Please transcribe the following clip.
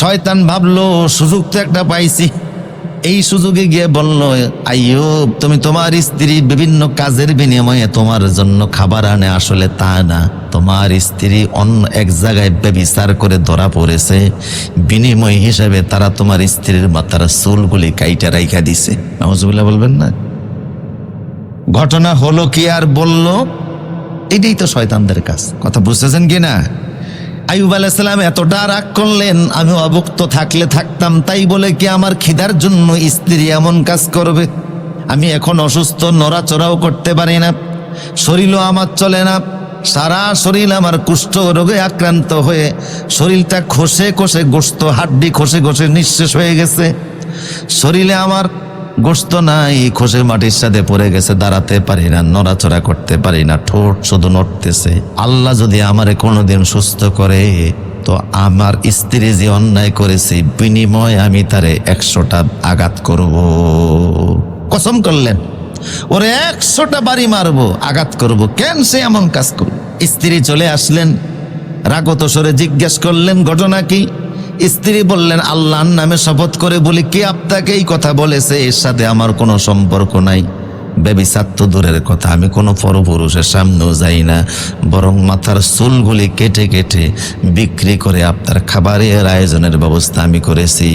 শয়তান ভাবলো, সুযোগ তো একটা পাইছি। এই সুযোগে গিয়ে বলল, আইয়ুব, তুমি তোমার স্ত্রী বিভিন্ন কাজের বিনিময়ে তোমার জন্য খাবার আনে, আসলে তা না। তোমার স্ত্রী অন্য এক জায়গায় ব্যবিচার করে ধরা পড়েছে। বিনিময় হিসেবে তারা তোমার স্ত্রীর মাথার চুলগুলি কাইটা রাইখা দিছে। নজবুল্লাহ বলবেন না? ঘটনা হলো কি আর বলল? এটাই তো শয়তানদের কাজ। কথা বুঝতেছেন কি না? আইব আলাইসালাম এতটা রাগ করলেন, আমি অভুক্ত থাকলে থাকতাম, তাই বলে কি আমার খিদার জন্য স্ত্রী এমন কাজ করবে? আমি এখন অসুস্থ, নড়াচড়াও করতে পারি না, শরীরও আমার চলে না, সারা শরীর আমার কুষ্ঠ রোগে আক্রান্ত হয়ে শরীরটা খসে খসে গোস্ত, হাড্ডি খসে খসে নিঃশেষ হয়ে গেছে। শরীরে আমার গোস্ত নাই খসে মাটির সাথে পড়ে গেছে, দাঁড়াতে পারি না, নড়াচড়া করতে পারি না, ঠোঁট শুধু নড়তেছে। আল্লাহ যদি আমারে কোনোদিন সুস্থ করে, তো আমার স্ত্রী যে অন্যায় করেছে, বিনিময় আমি তারে একশোটা আঘাত করব। কসম করলেন, ওরে একশোটা বাড়ি মারবো, আঘাত করব কেন সে এমন কাজ করব স্ত্রী চলে আসলেন, রাগত স্বরে জিজ্ঞেস করলেন, ঘটনা কি? স্ত্রী বললেন, আল্লাহর নামে শপথ করে বলি, কে আপনাকে এই কথা বলেছে? এর সাথে আমার কোনো সম্পর্ক নাই। বেবিচার তো দূরের কথা, আমি কোনো পরপুরুষের সামনেও যাই না। বরং মাথার চুলগুলি কেটে কেটে বিক্রি করে আপনার খাবারের আয়োজনের ব্যবস্থা আমি করেছি।